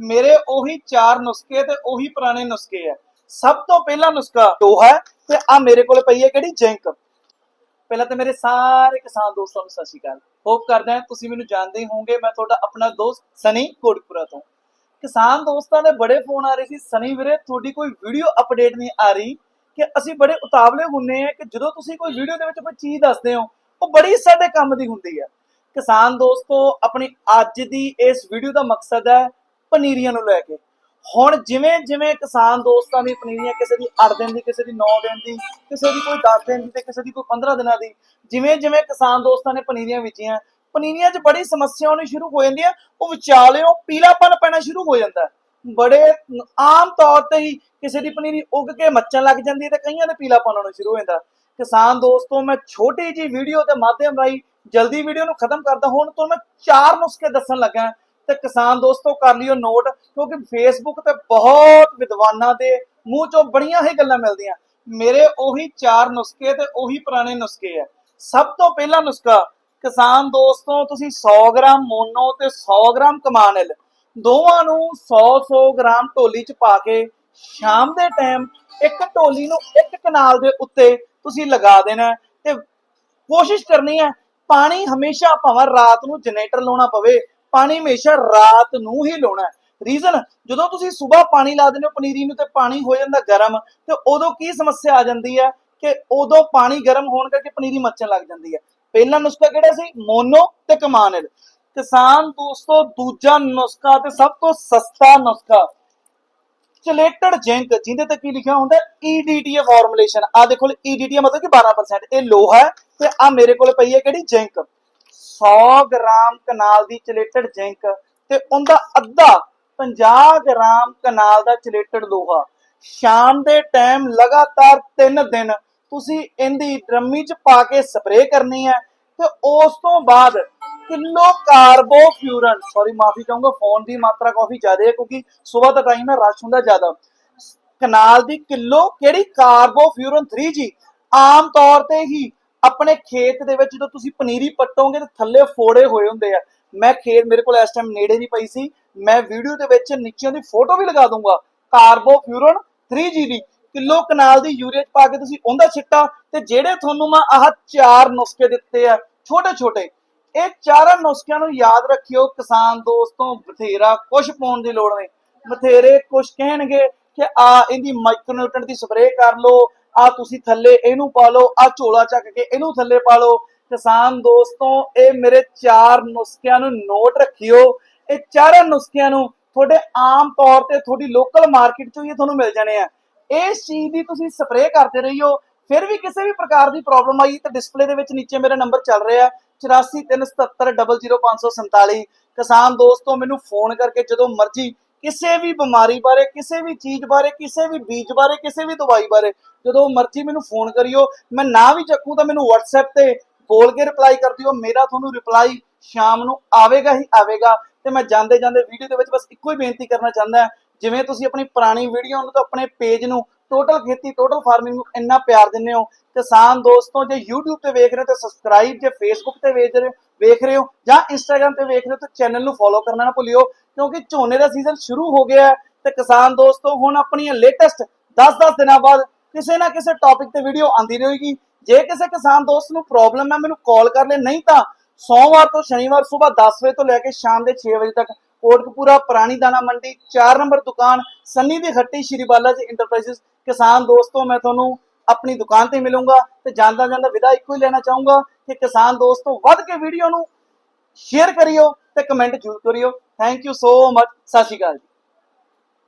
ਮੇਰੇ ਉਹੀ ਚਾਰ ਨੁਸਖੇ ਤੇ ਉਹੀ ਪੁਰਾਣੇ ਨੁਸਖੇ ਆ। ਸਭ ਤੋਂ ਪਹਿਲਾ ਨੁਸਖਾ ਉਹ ਤੇ ਆ ਮੇਰੇ ਕੋਲ ਪਈ ਹੈ ਕਿਹੜੀ? ਜਿੰਕ। ਪਹਿਲਾਂ ਤਾਂ ਮੇਰੇ ਸਾਰੇ ਕਿਸਾਨ ਦੋਸਤਾਂ ਨੂੰ ਸਤਿ ਸ਼੍ਰੀ ਅਕਾਲ। ਹੋਪ ਕਰਦਾ ਤੁਸੀਂ ਮੈਨੂੰ ਜਾਣਦੇ ਹੋਵੋਗੇ, ਮੈਂ ਤੁਹਾਡਾ ਆਪਣਾ ਦੋਸਤ ਸਨੀ ਕੋਟਪੁਰਾ ਤੋਂ। ਕਿਸਾਨ ਦੋਸਤਾਂ ਦੇ ਬੜੇ ਫੋਨ ਆ ਰਹੇ ਸੀ, ਸਨੀ ਵੀਰੇ, ਤੁਹਾਡੀ ਕੋਈ ਵੀਡੀਓ ਅਪਡੇਟ ਨਹੀਂ ਆ ਰਹੀ ਕਿ ਅਸੀਂ ਬੜੇ ਉਤਾਵਲੇ ਹੁੰਨੇ ਆ ਕਿ ਜਦੋਂ ਤੁਸੀਂ ਕੋਈ ਵੀਡੀਓ ਦੇ ਵਿੱਚ ਕੋਈ ਚੀਜ਼ ਦੱਸਦੇ ਹੋ, ਉਹ ਬੜੀ ਸਾਡੇ ਕੰਮ ਦੀ ਹੁੰਦੀ ਹੈ ਕਿਸਾਨ ਦੋਸਤੋ, ਆਪਣੀ ਅੱਜ ਦੀ ਇਸ ਵੀਡੀਓ ਦਾ ਮਕਸਦ ਹੈ ਪਨੀਰੀਆਂ ਨੂੰ ਲੈ ਕੇ। ਹੁਣ ਜਿਵੇਂ ਜਿਵੇਂ ਕਿਸਾਨ ਦੋਸਤਾਂ ਦੀ ਪਨੀਰੀਆਂ ਕਿਸੇ ਦੀ 8 ਦਿਨ ਦੀ, ਕਿਸੇ ਦੀ 9 ਦਿਨ ਦੀ, ਕਿਸੇ ਦੀ ਕੋਈ 10 ਦਿਨ ਦੀ ਤੇ ਕਿਸੇ ਦੀ ਕੋਈ 15 ਦਿਨਾਂ ਦੀ, ਜਿਵੇਂ ਜਿਵੇਂ ਕਿਸਾਨ ਦੋਸਤਾਂ ਨੇ ਪਨੀਰੀਆਂ ਵਿਚੀਆਂ ਪਨੀਰੀਆਂ 'ਚ ਬੜੀ ਸਮੱਸਿਆ ਆਉਣੀ ਸ਼ੁਰੂ ਹੋ ਜਾਂਦੀ ਹੈ, ਉਹ ਵਿਚਾਲਿਓ ਪੀਲਾਪਨ ਪੈਣਾ ਸ਼ੁਰੂ ਹੋ ਜਾਂਦਾ ਬੜੇ ਆਮ ਤੌਰ ਤੇ ਹੀ ਕਿਸੇ ਦੀ ਪਨੀਰੀ ਉੱਗ ਕੇ ਮੱਚਣ ਲੱਗ ਜਾਂਦੀ ਹੈ ਤੇ ਕਈਆਂ ਦੇ ਪੀਲਾਪਨ ਆਉਣਾ ਸ਼ੁਰੂ ਹੋ ਜਾਂਦਾ ਕਿਸਾਨ ਦੋਸਤੋ, ਮੈਂ ਛੋਟੀ ਜੀ ਵੀਡੀਓ ਦੇ ਮਾਧਿਅਮ ਰਾਹੀਂ ਜਲਦੀ ਵੀਡੀਓ ਨੂੰ ਖਤਮ ਕਰਦਾ ਹੁਣ ਤੋਂ ਮੈਂ ਚਾਰ ਨੁਸਖੇ ਦੱਸਣ ਲੱਗਾ ਤੇ ਕਿਸਾਨ ਦੋਸਤੋ ਕਰ ਲਿਓ ਨੋਟ, ਕਿਉਂਕਿ ਫੇਸਬੁੱਕ ਤੇ ਬਹੁਤ ਵਿਦਵਾਨਾਂ ਦੇ ਮੂੰਹ ਚੋਂ ਬੜੀਆਂ ਹੀ ਗੱਲਾਂ ਮਿਲਦੀਆਂ। ਮੇਰੇ ਉਹੀ ਚਾਰ ਨੁਸਖੇ ਤੇ ਉਹੀ ਪੁਰਾਣੇ ਨੁਸਖੇ ਆ। ਸਭ ਤੋਂ ਪਹਿਲਾ ਨੁਸਖਾ, ਕਿਸਾਨ ਦੋਸਤੋ, ਤੁਸੀਂ 100 ਗ੍ਰਾਮ ਮੋਨੋ ਤੇ 100 ਗ੍ਰਾਮ ਕਮਾਨਲ ਦੋਵਾਂ ਨੂੰ 100-100 ਗ੍ਰਾਮ ਢੋਲੀ ਚ ਪਾ ਕੇ ਸ਼ਾਮ ਦੇ ਟਾਈਮ ਇੱਕ ਢੋਲੀ ਨੂੰ ਇੱਕ ਕਨਾਲ ਦੇ ਉੱਤੇ ਤੁਸੀਂ ਲਗਾ ਦੇਣਾ ਤੇ ਕੋਸ਼ਿਸ਼ ਕਰਨੀ ਹੈ, ਪਾਣੀ ਹਮੇਸ਼ਾ ਭਾਵੇਂ ਰਾਤ ਨੂੰ ਜਨਰੇਟਰ ਲਾਉਣਾ ਪਵੇ ਪਾਣੀ ਹਮੇਸ਼ਾ ਰਾਤ ਨੂੰ ਹੀ ਲਾਉਣਾ ਹੈ। ਰੀਜ਼ਨ ਜਦੋਂ ਤੁਸੀਂ ਸਵੇਰ ਪਾਣੀ ਲਾ ਦਿੰਦੇ ਹੋ, ਪਨੀਰੀ ਨੂੰ ਤੇ ਪਾਣੀ ਹੋ ਜਾਂਦਾ ਗਰਮ, ਤੇ ਉਦੋਂ ਕੀ ਸਮੱਸਿਆ ਆ ਜਾਂਦੀ ਹੈ ਕਿ ਉਦੋਂ ਪਾਣੀ ਗਰਮ ਹੋਣ ਕਰਕੇ ਪਨੀਰੀ ਮੱਚਣ ਲੱਗ ਜਾਂਦੀ ਹੈ। ਪਹਿਲਾ ਨੁਸਖਾ ਕਿਹੜਾ ਸੀ? ਮੋਨੋ ਤੇ ਕਮਾਨਲ ਕਿਸਾਨ ਦੋਸਤੋ, ਦੂਜਾ ਨੁਸਖਾ ਤੇ ਸਭ ਤੋਂ ਸਸਤਾ ਨੁਸਖਾ। ਚਲੇਟਡ ਜ਼ਿੰਕ, ਜਿਹਦੇ ਤੇ ਕੀ ਲਿਖਿਆ ਹੁੰਦਾ? EDTA ਫਾਰਮੂਲੇਸ਼ਨ ਆ ਦੇਖੋ EDTA ਮਤਲਬ ਕਿ 12% ਇਹ ਲੋਹਾ ਹੈ ਤੇ ਆ ਮੇਰੇ ਕੋਲ ਪਈ ਹੈ ਕਿਹੜੀ? ਜ਼ਿੰਕ। 100 ਗ੍ਰਾਮ ਕਨਾਲ ਦੀ ਚਲੇਟਡ ਜ਼ਿੰਕ ਤੇ ਉਹਦਾ ਅੱਧਾ 50 ਗ੍ਰਾਮ ਕਨਾਲ ਦਾ ਚਲੇਟਡ ਲੋਹਾ। ਸ਼ਾਮ ਦੇ ਟਾਈਮ ਲਗਾਤਾਰ 3 ਦਿਨ ਤੁਸੀਂ ਇਹਦੀ ਡਰਮੀ ਚ ਪਾ ਕੇ ਸਪਰੇਅ ਕਰਨੀ ਹੈ ਤੇ ਉਸ ਤੋਂ ਬਾਅਦ ਕਿਲੋ ਕਾਰਬੋਫਿਊਰਨ ਸੌਰੀ ਮਾਫੀ ਚਾਹੂੰਗਾ ਫੋਨ ਦੀ ਮਾਤਰਾ ਕਾਫੀ ਜ਼ਿਆਦਾ ਹੈ ਕਿਉਂਕਿ ਸਵੇਰ ਦਾ ਟਾਈਮ ਹੈ ਰਸ਼ ਹੁੰਦਾ ਜ਼ਿਆਦਾ। ਕਨਾਲ ਦੀ ਕਿਲੋ ਕਿਹੜੀ? ਕਾਰਬੋਫਿਊਰਨ 3G ਆਮ ਤੌਰ ਤੇ ਹੀ ਆਪਣੇ ਖੇਤ ਦੇ ਵਿੱਚ ਜਦੋਂ ਤੁਸੀਂ ਪਨੀਰੀ ਪੱਟੋਗੇ ਤੇ ਥੱਲੇ ਫੋੜੇ ਹੋਏ ਹੁੰਦੇ ਆ। ਮੈਂ ਖੇਤ ਮੇਰੇ ਕੋਲ ਇਸ ਟਾਈਮ ਨੇੜੇ ਨਹੀਂ ਪਈ ਸੀ। ਮੈਂ ਵੀਡੀਓ ਦੇ ਵਿੱਚ ਨੀਚੇ ਦੀ ਫੋਟੋ ਵੀ ਲਗਾ ਦੂੰਗਾ ਕਾਰਬੋਫਿਊਰਨ 3G ਕਿਲੋ ਕਨਾਲ ਦੀ ਯੂਰੀਆ 'ਚ ਪਾ ਕੇ ਤੁਸੀਂ ਉਹਦਾ ਛਿੱਟਾ ਤੇ ਜਿਹੜੇ ਤੁਹਾਨੂੰ ਮੈਂ ਆਹ ਚਾਰ ਨੁਸਖੇ ਦਿੱਤੇ ਆ ਛੋਟੇ ਛੋਟੇ ਇਹ ਚਾਰਾਂ ਨੁਸਖਿਆਂ ਨੂੰ ਯਾਦ ਰੱਖਿਓ। ਕਿਸਾਨ ਦੋਸਤੋ, ਬਥੇਰਾ ਕੁਝ ਪਾਉਣ ਦੀ ਲੋੜ ਨਹੀਂ। ਬਥੇਰੇ ਕੁਝ ਕਹਿਣਗੇ। ਕਿ ਆ ਇਹਦੀ ਮਾਈਕਰੋਨਿਊਟ੍ਰੈਂਟ ਦੀ ਸਪਰੇਅ ਕਰ ਲਓ, ਆ ਤੁਸੀਂ ਥੱਲੇ ਇਹਨੂੰ ਪਾ ਲਓ, ਆ ਝੋਲਾ ਚੱਕ ਕੇ ਇਹਨੂੰ ਥੱਲੇ ਪਾ ਲਓ। ਕਿਸਾਨ ਦੋਸਤੋ, ਇਹ ਮੇਰੇ ਚਾਰ ਨੁਸਖਿਆਂ ਨੂੰ ਨੋਟ ਰੱਖਿਓ। ਇਹ ਚਾਰਾਂ ਨੁਸਖਿਆਂ ਨੂੰ ਤੁਹਾਡੇ ਆਮ ਤੌਰ ਤੇ ਤੁਹਾਡੀ ਲੋਕਲ ਮਾਰਕੀਟ ਚੋਂ ਹੀ ਤੁਹਾਨੂੰ ਮਿਲ ਜਾਣੇ ਆ। ਇਸ ਚੀਜ਼ ਦੀ ਤੁਸੀਂ ਸਪਰੇਅ ਕਰਦੇ ਰਹੀਓ। ਫਿਰ ਵੀ ਕਿਸੇ ਵੀ ਪ੍ਰਕਾਰ ਦੀ ਪ੍ਰੋਬਲਮ ਆਈ ਤਾਂ ਡਿਸਪਲੇ ਦੇ ਵਿੱਚ ਨੀਚੇ ਮੇਰਾ ਨੰਬਰ ਚੱਲ ਰਿਹਾ 8437700547 ਕਿਸਾਨ ਦੋਸਤੋ, ਮੈਨੂੰ ਫੋਨ ਕਰਕੇ ਜਦੋਂ ਮਰਜ਼ੀ ਕਿਸੇ ਵੀ ਬਿਮਾਰੀ ਬਾਰੇ, ਕਿਸੇ ਵੀ ਚੀਜ਼ ਬਾਰੇ, ਕਿਸੇ ਵੀ ਬੀਜ ਬਾਰੇ, ਕਿਸੇ ਵੀ ਦਵਾਈ ਬਾਰੇ, ਜਦੋਂ ਮਰਜ਼ੀ ਮੈਨੂੰ ਫੋਨ ਕਰਿਓ, ਮੈਂ ਨਾ ਵੀ ਚੱਕੂ ਤਾਂ ਮੈਨੂੰ WhatsApp ਤੇ ਬੋਲ ਕੇ ਰਿਪਲਾਈ ਕਰ ਦਿਓ, ਮੇਰਾ ਤੁਹਾਨੂੰ ਰਿਪਲਾਈ ਸ਼ਾਮ ਨੂੰ ਆਵੇਗਾ ਹੀ ਆਵੇਗਾ, ਤੇ ਮੈਂ ਜਾਂਦੇ ਜਾਂਦੇ ਵੀਡੀਓ ਦੇ ਵਿੱਚ ਬਸ ਇੱਕੋ ਹੀ ਬੇਨਤੀ ਕਰਨਾ ਚਾਹੁੰਦਾ ਜਿਵੇਂ ਤੁਸੀਂ ਆਪਣੀ ਪੁਰਾਣੀ ਵੀਡੀਓ ਨੂੰ ਤਾਂ ਆਪਣੇ ਪੇਜ ਨੂੰ ਟੋਟਲ ਖੇਤੀ ਟੋਟਲ ਫਾਰਮਿੰਗ ਨੂੰ ਇੰਨਾ ਪਿਆਰ ਦਿੰਦੇ ਹੋ ਕਿਸਾਨ ਦੋਸਤੋ ਜੇ YouTube ਤੇ ਵੇਖ ਰਹੇ ਹੋ, ਤਾਂ ਸਬਸਕ੍ਰਾਈਬ ਜੇ Facebook ਤੇ ਵੇਖ ਰਹੇ ਵੇਖ ਰਹੇ ਹੋ, ਜਾਂ Instagram ਤੇ ਵੇਖ ਰਹੇ ਹੋ, ਤਾਂ ਚੈਨਲ ਨੂੰ ਫੋਲੋ ਕਰਨਾ ਨਾ ਭੁੱਲਿਓ, ਕਿਉਂਕਿ ਝੋਨੇ ਦਾ ਸੀਜ਼ਨ ਸ਼ੁਰੂ ਹੋ ਗਿਆ ਹੈ, ਤੇ ਕਿਸਾਨ ਦੋਸਤੋ ਹੁਣ ਆਪਣੀਆਂ ਲੇਟੈਸਟ 10-10 ਦਿਨਾਂ ਬਾਅਦ ਕਿਸੇ ਨਾ ਕਿਸੇ ਟੌਪਿਕ ਤੇ ਵੀਡੀਓ ਆਂਦੀ ਰਹੇਗੀ। ਜੇ ਕਿਸੇ ਕਿਸਾਨ ਦੋਸਤ ਨੂੰ ਪ੍ਰੋਬਲਮ ਹੈ, ਮੈਨੂੰ ਕਾਲ ਕਰ ਲੈ, ਨਹੀਂ ਤਾਂ ਸੋਮਵਾਰ ਤੋਂ ਸ਼ਨੀਵਾਰ ਸਵੇਰ 10 ਵਜੇ ਤੋਂ ਲੈ ਕੇ ਸ਼ਾਮ ਦੇ 6 ਵਜੇ ਤੱਕ ਕੋਟਕਪੂਰਾ ਪੁਰਾਣੀ ਦਾਣਾ ਮੰਡੀ 4 ਨੰਬਰ ਦੁਕਾਨ, ਸੰਨੀ ਦੀ ਖੱਟੀ ਸ਼੍ਰੀ ਬਾਲਾ ਜੀ ਇੰਟਰਪ੍ਰਾਈਜ਼ਸ ਕਿਸਾਨ ਦੋਸਤੋ, ਮੈਂ ਤੁਹਾਨੂੰ ਆਪਣੀ ਦੁਕਾਨ ਤੇ ਮਿਲੂੰਗਾ ਤੇ ਜਾਂਦਾ ਜਾਂਦਾ ਵਿਦਾ ਇੱਕੋ ਹੀ ਲੈਣਾ ਚਾਹੂੰਗਾ ਕਿ ਕਿਸਾਨ ਦੋਸਤੋ, ਵੱਧ ਕੇ ਵੀਡੀਓ ਨੂੰ ਸ਼ੇਅਰ ਕਰਿਓ ਤੇ ਕਮੈਂਟ ਜ਼ਰੂਰ ਕਰਿਓ। ਥੈਂਕ ਯੂ ਸੋ ਮਚ ਸਤਿ ਸ਼੍ਰੀ ਅਕਾਲ ਜੀ।